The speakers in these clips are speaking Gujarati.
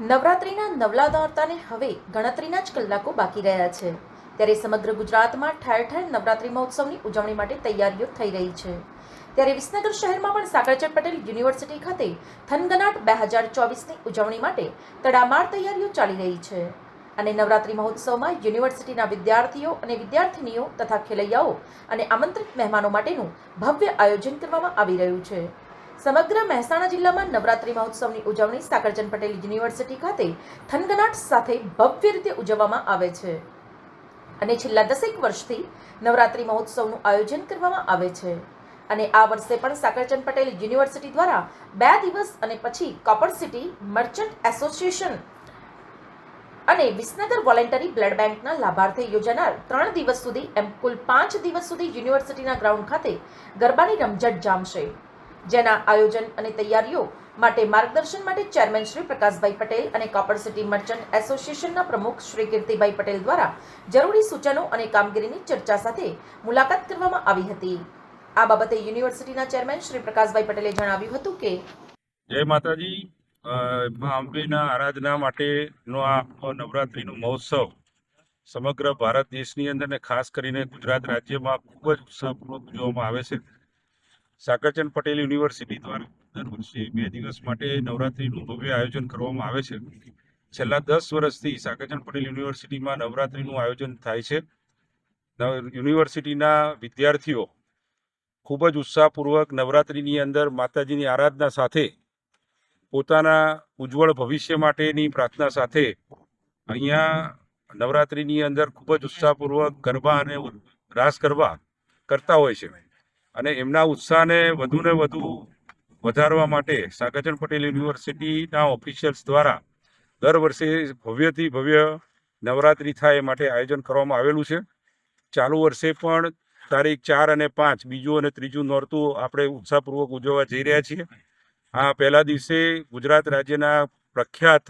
નવરાત્રિના નવલા દોરતાને હવે ગણતરીના જ કલાકો બાકી રહ્યા છે. ત્યારે સમગ્ર ગુજરાતમાં ઠેર ઠેર નવરાત્રિ મહોત્સવની ઉજવણી માટે તૈયારીઓ થઈ રહી છે. ત્યારે વિસનગર શહેરમાં પણ સાગરચંદ પટેલ યુનિવર્સિટી ખાતે થનગનાટ બે હજાર ચોવીસની ઉજવણી માટે તડામાર તૈયારીઓ ચાલી રહી છે. અને નવરાત્રિ મહોત્સવમાં યુનિવર્સિટીના વિદ્યાર્થીઓ અને વિદ્યાર્થિનીઓ તથા ખેલૈયાઓ અને આમંત્રિત મહેમાનો માટેનું ભવ્ય આયોજન કરવામાં આવી રહ્યું છે. સમગ્ર મહેસાણા જિલ્લામાં નવરાત્રિ મહોત્સવની ઉજવણી સાકરચંદ પટેલ યુનિવર્સિટી ખાતે થનગનાટ સાથે ભવ્ય રીતે ઉજવવામાં આવે છે. અને છેલ્લા દસેક વર્ષથી નવરાત્રિ મહોત્સવનું આયોજન કરવામાં આવે છે. અને આ વર્ષે પણ સાકરચંદ પટેલ યુનિવર્સિટી દ્વારા બે દિવસ અને પછી કોપર સિટી મર્ચન્ટ એસોસિએશન અને વિસનગર વોલેન્ટરી બ્લડ બેંકના લાભાર્થે યોજાનાર ત્રણ દિવસ સુધી એમ કુલ પાંચ દિવસ સુધી યુનિવર્સિટીના ગ્રાઉન્ડ ખાતે ગરબાની રમઝટ જામશે. જેના આયોજન અને તૈયારીઓ માટે માર્ગદર્શન માટે ચેરમેન શ્રી પ્રકાશભાઈ પટેલ અને કોપર સિટી મર્ચન્ટ એસોસિએશનના પ્રમુખ શ્રી કીર્તિભાઈ પટેલ દ્વારા જરૂરી સૂચનો અને કામગીરીની ચર્ચા સાથે મુલાકાત કરવામાં આવી હતી. આ બાબતે યુનિવર્સિટીના ચેરમેન શ્રી પ્રકાશભાઈ પટેલે જણાવ્યું હતું કે જય માતાજી મા આરાધના માટેનો આ નવરાત્રિનો મહોત્સવ સમગ્ર ભારત દેશની અંદર ને ખાસ કરીને ગુજરાત રાજ્યમાં ખૂબ જ ઉત્સાહપૂર્વક ઉજવવામાં આવે છે. સાકરચંદ પટેલ યુનિવર્સિટી દ્વારા દર વર્ષે બે દિવસ માટે નવરાત્રિનું ભવ્ય આયોજન કરવામાં આવે છે. છેલ્લા દસ વર્ષથી સાકરચંદ પટેલ યુનિવર્સિટીમાં નવરાત્રિનું આયોજન થાય છે. નવ- યુનિવર્સિટીના વિદ્યાર્થીઓ ખૂબ જ ઉત્સાહપૂર્વક નવરાત્રિની અંદર માતાજીની આરાધના સાથે પોતાના ઉજ્જવળ ભવિષ્ય માટેની પ્રાર્થના સાથે અહીંયા નવરાત્રિની અંદર ખૂબ જ ઉત્સાહપૂર્વક ગરબા અને રાસ ગરબા કરતા હોય છે. અને એમના ઉત્સાહને વધુને વધુ વધારવા માટે સાગરચંદ પટેલ યુનિવર્સિટીના ઓફિશિયલ્સ દ્વારા દર વર્ષે ભવ્યથી ભવ્ય નવરાત્રિ થાય એ માટે આયોજન કરવામાં આવેલું છે. ચાલુ વર્ષે પણ તારીખ ચાર અને પાંચ બીજું અને ત્રીજું નોરતું આપણે ઉત્સાહપૂર્વક ઉજવવા જઈ રહ્યા છીએ. આ પહેલા દિવસે ગુજરાત રાજ્યના પ્રખ્યાત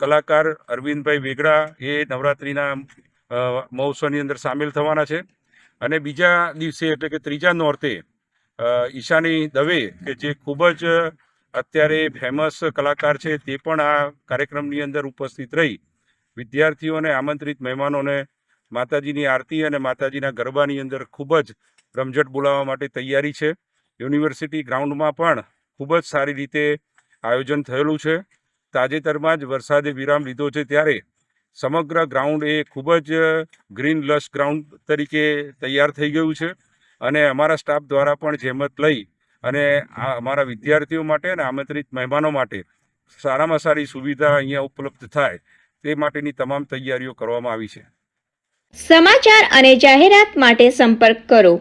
કલાકાર અરવિંદભાઈ વેગડા એ નવરાત્રિના મહોત્સવની અંદર સામેલ થવાના છે. અને બીજા દિવસે એટલે કે ત્રીજા નોર્તે ઈશાની દવે, કે જે ખૂબ જ અત્યારે ફેમસ કલાકાર છે, તે પણ આ કાર્યક્રમની અંદર ઉપસ્થિત રહી. વિદ્યાર્થીઓને આમંત્રિત મહેમાનોને માતાજીની આરતી અને માતાજીના ગરબાની અંદર ખૂબ જ રમઝટ બોલાવવા માટે તૈયારી છે. યુનિવર્સિટી ગ્રાઉન્ડમાં પણ ખૂબ જ સારી રીતે આયોજન થયેલું છે. તાજેતરમાં જ વરસાદે વિરામ લીધો છે ત્યારે સમગ્ર ગ્રાઉન્ડ એ ખૂબ જ ગ્રીન લશ ગ્રાઉન્ડ તરીકે તૈયાર થઈ ગયું છે. અને અમારા સ્ટાફ દ્વારા પણ જહેમત લઈ અને આ અમારા વિદ્યાર્થીઓ માટે અને આમંત્રિત મહેમાનો માટે સારામાં સારી સુવિધા અહીંયા ઉપલબ્ધ થાય તે માટેની તમામ તૈયારીઓ કરવામાં આવી છે. સમાચાર અને જાહેરાત માટે સંપર્ક કરો.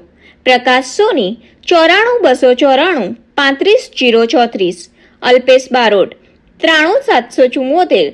પ્રકાશ સોની, ચોરાણું બસો ચોરાણું, પાંત્રીસ જીરો ચોત્રીસ, અલ્પેશ બારોટ, ત્રાણું સાતસો ચુમ્મોતેર